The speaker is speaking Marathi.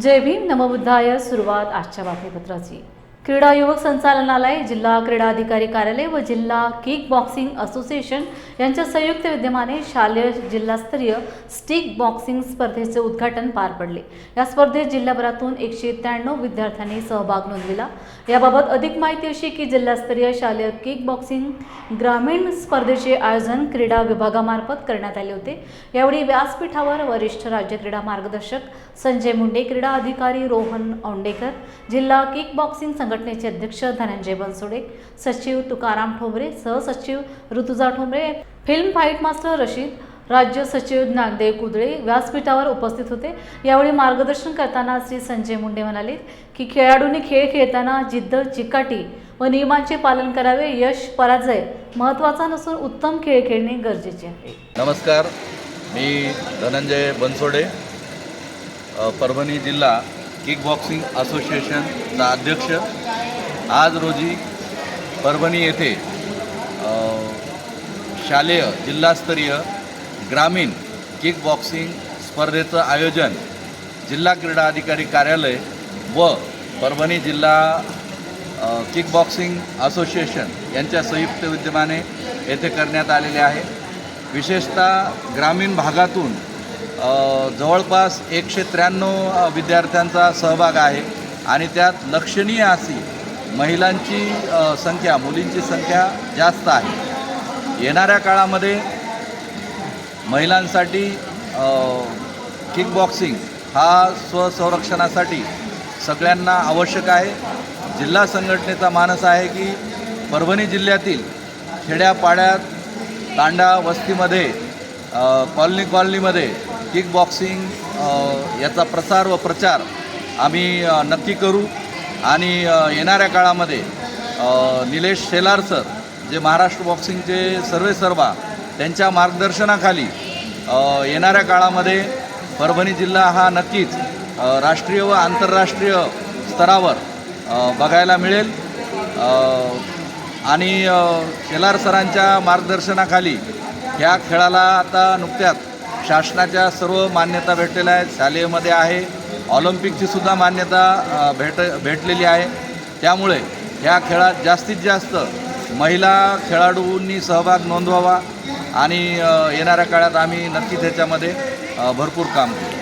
जय भीम नमबुद्धाय सुरुवात आजच्या बातमीपत्राची. क्रीडा युवक संचालनालय जिल्हा क्रीडा अधिकारी कार्यालय व जिल्हा किक बॉक्सिंग असोसिएशन यांच्या संयुक्त विद्यमाने शालेय जिल्हास्तरीय स्टिक बॉक्सिंग स्पर्धेचे उद्घाटन पार पडले. या स्पर्धेत जिल्हाभरातून एकशे त्र्याण्णव विद्यार्थ्यांनी सहभाग नोंदविला. याबाबत अधिक माहिती अशी की जिल्हास्तरीय शालेय किक बॉक्सिंग ग्रामीण स्पर्धेचे आयोजन क्रीडा विभागामार्फत करण्यात आले होते. यावेळी व्यासपीठावर वरिष्ठ राज्य क्रीडा मार्गदर्शक संजय मुंडे क्रीडा अधिकारी रोहन औंडेकर जिल्हा किक बॉक्सिंग संघटनेचे अध्यक्ष धनंजय बनसोडे सचिव तुकाराम ठोंबरे सहसचिव Rutuja Thombre film fight master Rashid राज्य सचिव ज्ञानदेव कुदळे व्यासपीठावर उपस्थित होते. यावेळी मार्गदर्शन करताना श्री संजय मुंडे म्हणाले की खेळाडूंनी खेळ खेळताना जिद्द चिकाटी व नियमांचे पालन करावे यश पराजय महत्त्वाचा नसून उत्तम खेळ खेळणे गरजेचे आहे. नमस्कार. मी धनंजय बनसोडे परभणी जिल्हा किक बॉक्सिंग असोसिएशनचा अध्यक्ष. आज रोजी परभणी येथे शालेय जिल्हास्तरीय ग्रामीण किक बॉक्सिंग स्पर्धेचं आयोजन जिल्हा क्रीडा अधिकारी कार्यालय व परभणी जिल्हा किक बॉक्सिंग असोसिएशन यांच्या संयुक्त विद्यमाने येथे करण्यात आलेले आहे. विशेषतः ग्रामीण भागातून जवळपास एकशे त्र्याण्णव विद्यार्थ्यांचा सहभाग आहे आणि त्यात लक्षणीय अशी महिलांची संख्या मुलींची संख्या जास्त आहे. येणाऱ्या काळामध्ये महिलांसाठी किक बॉक्सिंग हा स्वसंरक्षणासाठी सगळ्यांना आवश्यक आहे. जिल्हा संघटनेचा मानस आहे की परभणी जिल्ह्यातील खेड्यापाड्यात तांडा वस्तीमध्ये कॉलनी कॉलनीमध्ये किक बॉक्सिंग याचा प्रसार व प्रचार आम्ही नक्की करू. आणि येणाऱ्या काळामध्ये निलेश शेलार सर जे महाराष्ट्र बॉक्सिंगचे सर्वे सर्वा त्यांच्या मार्गदर्शनाखाली येणाऱ्या काळामध्ये परभणी जिल्हा हा नक्कीच राष्ट्रीय व आंतरराष्ट्रीय स्तरावर बघायला मिळेल. आणि शेलार सरांच्या मार्गदर्शनाखाली ह्या खेळाला आता नुकत्याच शासनाच्या सर्व मान्यता भेटलेल्या आहेत. शालेयमध्ये आहे. ऑलिम्पिकची सुद्धा मान्यता भेट भेटलेली आहे. त्यामुळे या खेळात जास्तीत जास्त महिला खेळाडूंनी सहभाग नोंदवावा आणि येणाऱ्या काळात आम्ही नक्की त्याच्यामध्ये भरपूर काम करू.